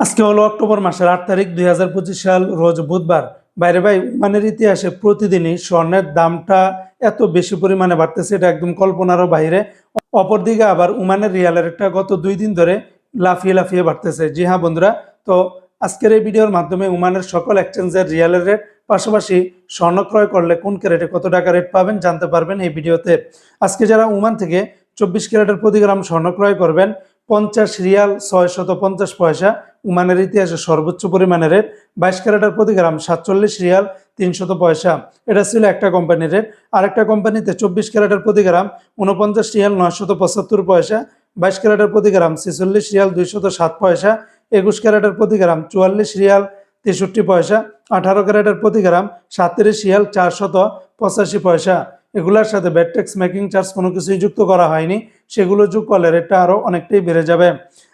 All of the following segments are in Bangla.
আজকে হলো অক্টোবর মাসের আট তারিখ দুই হাজার পঁচিশ সাল, রোজ বুধবার। বাইরে ভাই, উমানের ইতিহাসে প্রতিদিনই স্বর্ণের দামটা এত বেশি পরিমাণে বাড়তেছে, এটা একদম কল্পনারও বাইরে। অপরদিকে আবার উমানের রিয়ালের একটা গত দুই দিন ধরে লাফিয়ে লাফিয়ে বাড়তেছে। জি হ্যাঁ বন্ধুরা, তো আজকের এই ভিডিওর মাধ্যমে উমানের সকল এক্সচেঞ্জের রিয়ালের রেট, পাশাপাশি স্বর্ণ ক্রয় করলে কোন ক্যারেটে কত টাকা রেট পাবেন জানতে পারবেন এই ভিডিওতে। আজকে যারা উমান থেকে চব্বিশ ক্যারেটের প্রতি গ্রাম স্বর্ণ ক্রয় করবেন পঞ্চাশ রিয়াল ছয় শত পঞ্চাশ পয়সা। উমানের ইতিহাসে সর্বোচ্চ পরিমাণের রেট। বাইশ ক্যারেটের প্রতি গ্রাম সাতচল্লিশ রিয়াল তিনশত পয়সা। এটা ছিল একটা কোম্পানির রেট। আরেকটা কোম্পানিতে চব্বিশ ক্যারেটের প্রতি গ্রাম উনপঞ্চাশ রিয়াল নয়শত পঁচাত্তর পয়সা। বাইশ ক্যারেটের প্রতি গ্রাম ছেচল্লিশ রিয়াল দুইশত সাত পয়সা। একুশ ক্যারেটের প্রতি গ্রাম চুয়াল্লিশ রিয়াল তেষট্টি পয়সা। আঠারো ক্যারেটের প্রতি গ্রাম সাতত্রিশ রিয়াল চারশত পঁচাশি পয়সা। এগুলোর সাথে ব্যাট ট্যাক্স মেকিং চার্জ কোনো কিছুই যুক্ত করা হয়নি, সেগুলো যোগ করলে রেটটা আরও অনেকটাই বেড়ে যাবে।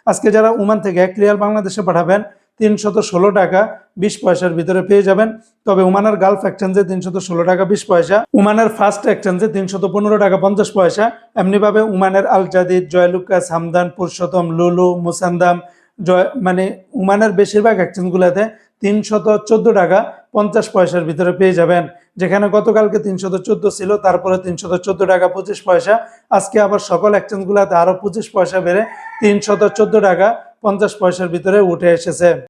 আজকে যারা উমান থেকে এক রিয়াল বাংলাদেশে পাঠাবেন, তিনশত ষোলো টাকা বিশ পয়সার ভিতরে পেয়ে যাবেন। তবে উমানের গালফ এক্সচেঞ্জে তিনশত ষোলো টাকা বিশ পয়সা উমানের ফার্স্ট এক্সচেঞ্জে তিনশত পনেরো টাকা পঞ্চাশ পয়সা। এমনিভাবে উমানের আলজাদিদ জয়লুকাস হামদান পুরুষোত্তম লুলু মুসান্দাম জয় মানে উমানের বেশিরভাগ এক্সচেঞ্জগুলোতে তিনশত চোদ্দ টাকা পঞ্চাশ পয়সার ভিতরে পেয়ে যাবেন। যেখানে গতকালকে তিনশো চোদ্দ ছিল, তারপরে তিনশত চোদ্দ টাকা পঁচিশ পয়সা। আজকে আবার সকল এক্সচেঞ্জগুলোতে আরও পঁচিশ পয়সা বেড়ে তিনশত টাকা পঞ্চাশ পয়সার ভিতরে উঠে এসেছে।